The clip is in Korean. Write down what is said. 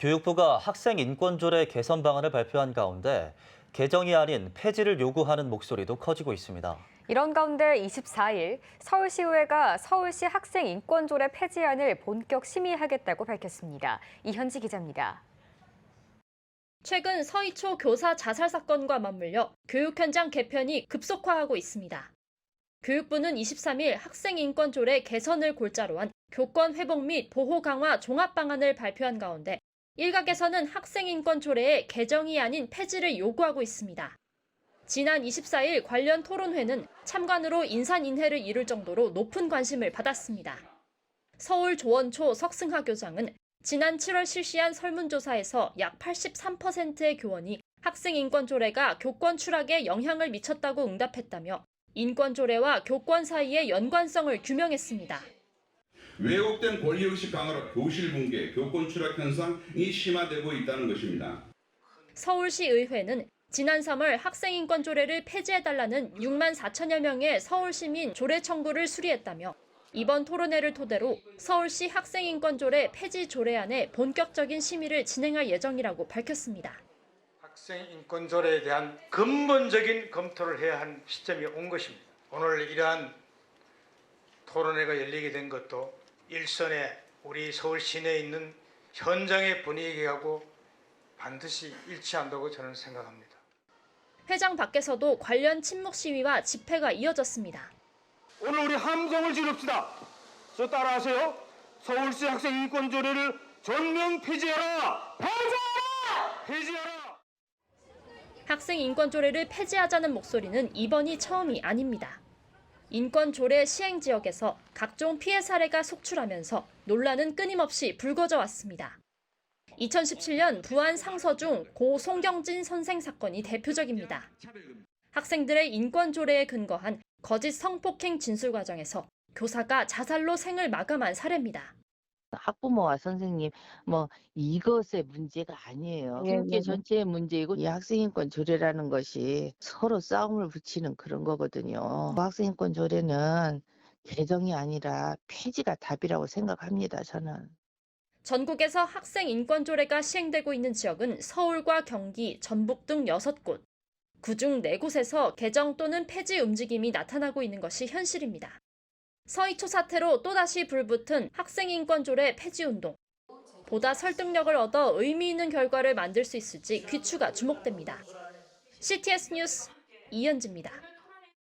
교육부가 학생 인권조례 개선 방안을 발표한 가운데 개정이 아닌 폐지를 요구하는 목소리도 커지고 있습니다. 이런 가운데 24일 서울시의회가 서울시 학생 인권조례 폐지안을 본격 심의하겠다고 밝혔습니다. 이현지 기자입니다. 최근 서희초 교사 자살 사건과 맞물려 교육 현장 개편이 급속화하고 있습니다. 교육부는 23일 학생 인권 조례 개선을 골자로 한 교권 회복 및 보호 강화 종합 방안을 발표한 가운데 일각에서는 학생 인권 조례의 개정이 아닌 폐지를 요구하고 있습니다. 지난 24일 관련 토론회는 참관으로 인산인해를 이룰 정도로 높은 관심을 받았습니다. 서울 조원초 석승하 교장은 지난 7월 실시한 설문조사에서 약 83%의 교원이 학생 인권 조례가 교권 추락에 영향을 미쳤다고 응답했다며 인권 조례와 교권 사이의 연관성을 규명했습니다. 왜곡된 권리의식 강화로 교실 붕괴, 교권 추락 현상이 심화되고 있다는 것입니다. 서울시 의회는 지난 3월 학생 인권 조례를 폐지해달라는 6만 4천여 명의 서울 시민 조례 청구를 수리했다며 이번 토론회를 토대로 서울시 학생 인권 조례 폐지 조례안의 본격적인 심의를 진행할 예정이라고 밝혔습니다. 학생 인권 조례에 대한 근본적인 검토를 해야 한 시점이 온 것입니다. 오늘 이러한 토론회가 열리게 된 것도 일선에 우리 서울 시내에 있는 현장의 분위기하고 반드시 일치한다고 저는 생각합니다. 회장 밖에서도 관련 침묵 시위와 집회가 이어졌습니다. 오늘 우리 함성을 지릅시다. 저 따라하세요. 서울시 학생 인권 조례를 전면 폐지하라. 폐지하라. 폐지하라. 학생 인권 조례를 폐지하자는 목소리는 이번이 처음이 아닙니다. 인권 조례 시행 지역에서 각종 피해 사례가 속출하면서 논란은 끊임없이 불거져 왔습니다. 2017년 부안 상서중 고 송경진 선생 사건이 대표적입니다. 학생들의 인권 조례에 근거한 거짓 성폭행 진술 과정에서 교사가 자살로 생을 마감한 사례입니다. 학부모와 선생님 뭐 이것의 문제가 아니에요. 예, 교육계 예, 예. 전체의 문제이고 이 학생인권 조례라는 것이 서로 싸움을 붙이는 그런 거거든요. 그 학생인권 조례는 개정이 아니라 폐지가 답이라고 생각합니다. 저는. 전국에서 학생 인권 조례가 시행되고 있는 지역은 서울과 경기, 전북 등 6곳. 그중 4곳에서 개정 또는 폐지 움직임이 나타나고 있는 것이 현실입니다. 서희초 사태로 또다시 불붙은 학생 인권 조례 폐지 운동. 보다 설득력을 얻어 의미 있는 결과를 만들 수 있을지 귀추가 주목됩니다. CTS 뉴스 이현지입니다.